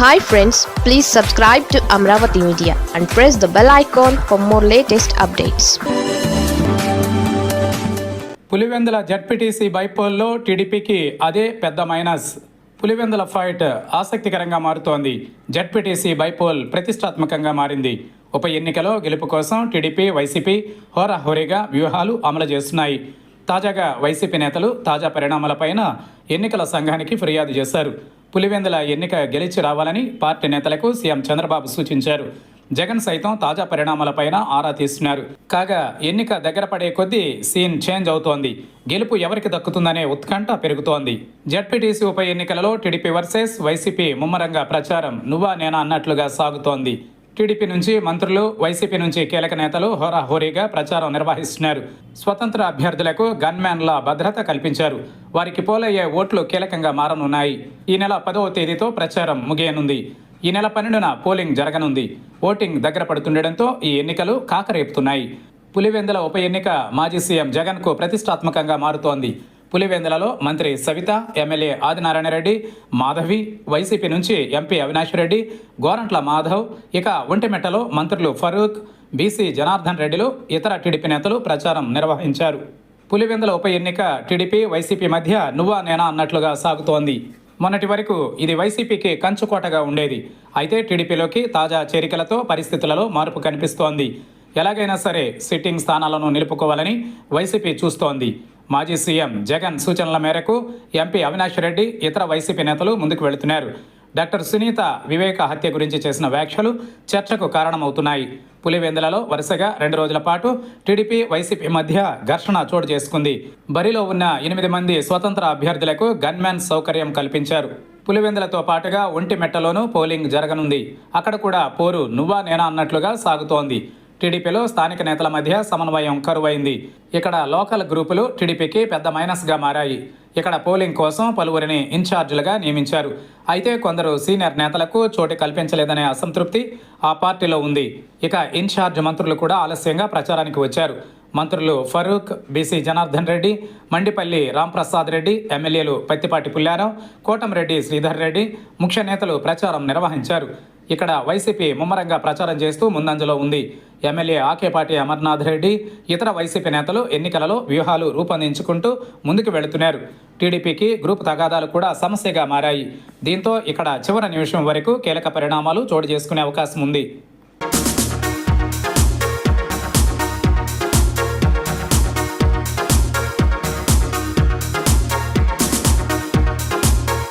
Hi friends please subscribe to Amaravati media and press the bell icon for more latest updates Pulivendula ZPTC బైపోల్లో టీడీపీకి అదే పెద్ద minus. Pulivendula fight ఆసక్తికరంగా మారుతోంది. ZPTC bypoll ప్రతిష్టాత్మకంగా మారింది. ఉప ఎన్నికలో గెలుపు కోసం టీడీపీ వైసీపీ హోరాహోరీగా వ్యూహాలు అమలు చేస్తున్నాయి. తాజాగా వైసీపీ నేతలు తాజా పరిణామాలపైన ఎన్నికల సంఘానికి ఫిర్యాదు చేశారు. పులివెందుల ఎన్నిక గెలిచి రావాలని పార్టీ నేతలకు సీఎం చంద్రబాబు సూచించారు. జగన్ సైతం తాజా పరిణామాలపైన ఆరా తీస్తున్నారు. కాగా ఎన్నిక దగ్గర పడే కొద్దీ సీన్ చేంజ్ అవుతోంది. గెలుపు ఎవరికి దక్కుతుందనే ఉత్కంఠ పెరుగుతోంది. జడ్పీటీసీ ఉప ఎన్నికలలో టీడీపీ వర్సెస్ వైసీపీ ముమ్మరంగా ప్రచారం నువ్వా నేనా అన్నట్లుగా సాగుతోంది. టీడీపీ నుంచి మంత్రులు వైసీపీ నుంచి కీలక నేతలు హోరాహోరీగా ప్రచారం నిర్వహిస్తున్నారు. స్వతంత్ర అభ్యర్థులకు గన్మ్యాన్ల భద్రత కల్పించారు. వారికి పోలయ్యే ఓట్లు కీలకంగా మారనున్నాయి. ఈ నెల పదవ తేదీతో ప్రచారం ముగియనుంది. ఈ నెల పన్నెండున పోలింగ్ జరగనుంది. ఓటింగ్ దగ్గర పడుతుండటంతో ఈ ఎన్నికలు కాకరేపుతున్నాయి. పులివెందుల ఉప ఎన్నిక మాజీ సీఎం జగన్కు ప్రతిష్టాత్మకంగా మారుతోంది. పులివెందులలో మంత్రి సవిత ఎమ్మెల్యే ఆదినారాయణరెడ్డి మాధవి వైసీపీ నుంచి ఎంపీ అవినాష్ రెడ్డి గోరంట్ల మాధవ్ ఇక ఒంటిమెట్టలో మంత్రులు ఫరూక్ బీసీ జనార్దన్ రెడ్డిలు ఇతర టీడీపీ నేతలు ప్రచారం నిర్వహించారు. పులివెందుల ఉప ఎన్నిక టీడీపీ వైసీపీ మధ్య నువ్వా నేనా అన్నట్లుగా సాగుతోంది. మొన్నటి వరకు ఇది వైసీపీకి కంచుకోటగా ఉండేది. అయితే టీడీపీలోకి తాజా చేరికలతో పరిస్థితులలో మార్పు కనిపిస్తోంది. ఎలాగైనా సరే సిట్టింగ్ స్థానాలను నిలుపుకోవాలని వైసీపీ చూస్తోంది. మాజీ సీఎం జగన్ సూచనల మేరకు ఎంపీ అవినాష్ రెడ్డి ఇతర వైసీపీ నేతలు ముందుకు వెళుతున్నారు. డాక్టర్ సునీత వివేక హత్య గురించి చేసిన వ్యాఖ్యలు చర్చకు కారణమవుతున్నాయి. పులివెందులలో వరుసగా రెండు రోజుల పాటు టీడీపీ వైసీపీ మధ్య ఘర్షణ చోటు చేసుకుంది. బరిలో ఉన్న ఎనిమిది మంది స్వతంత్ర అభ్యర్థులకు గన్మ్యాన్ సౌకర్యం కల్పించారు. పులివెందులతో పాటుగా ఒంటిమెట్టలోనూ పోలింగ్ జరగనుంది. అక్కడ కూడా పోరు నువ్వా నేనా అన్నట్లుగా సాగుతోంది. టీడీపీలో స్థానిక నేతల మధ్య సమన్వయం కరువైంది. ఇక్కడ లోకల్ గ్రూపులు టీడీపీకి పెద్ద మైనస్గా మారాయి. ఇక్కడ పోలింగ్ కోసం పలువురిని ఇన్ఛార్జీలుగా నియమించారు. అయితే కొందరు సీనియర్ నేతలకు చోటు కల్పించలేదనే అసంతృప్తి ఆ పార్టీలో ఉంది. ఇక ఇన్ఛార్జ్ మంత్రులు కూడా ఆలస్యంగా ప్రచారానికి వచ్చారు. మంత్రులు ఫరూక్ బీసీ జనార్దన్ రెడ్డి మండిపల్లి రాంప్రసాద్ రెడ్డి ఎమ్మెల్యేలు పత్తిపాటి పుల్లారావు కోటంరెడ్డి శ్రీధర్ రెడ్డి ముఖ్య నేతలు ప్రచారం నిర్వహించారు. ఇక్కడ వైసీపీ ముమ్మరంగా ప్రచారం చేస్తూ ముందంజలో ఉంది. ఎమ్మెల్యే ఆకేపాటి అమర్నాథ్ రెడ్డి ఇతర వైసీపీ నేతలు ఎన్నికలలో వ్యూహాలు రూపొందించుకుంటూ ముందుకు వెళుతున్నారు. టీడీపీకి గ్రూప్ తగాదాలు కూడా సమస్యగా మారాయి. దీంతో ఇక్కడ చివరి నిమిషం వరకు కీలక పరిణామాలు చోటు చేసుకునే అవకాశం ఉంది.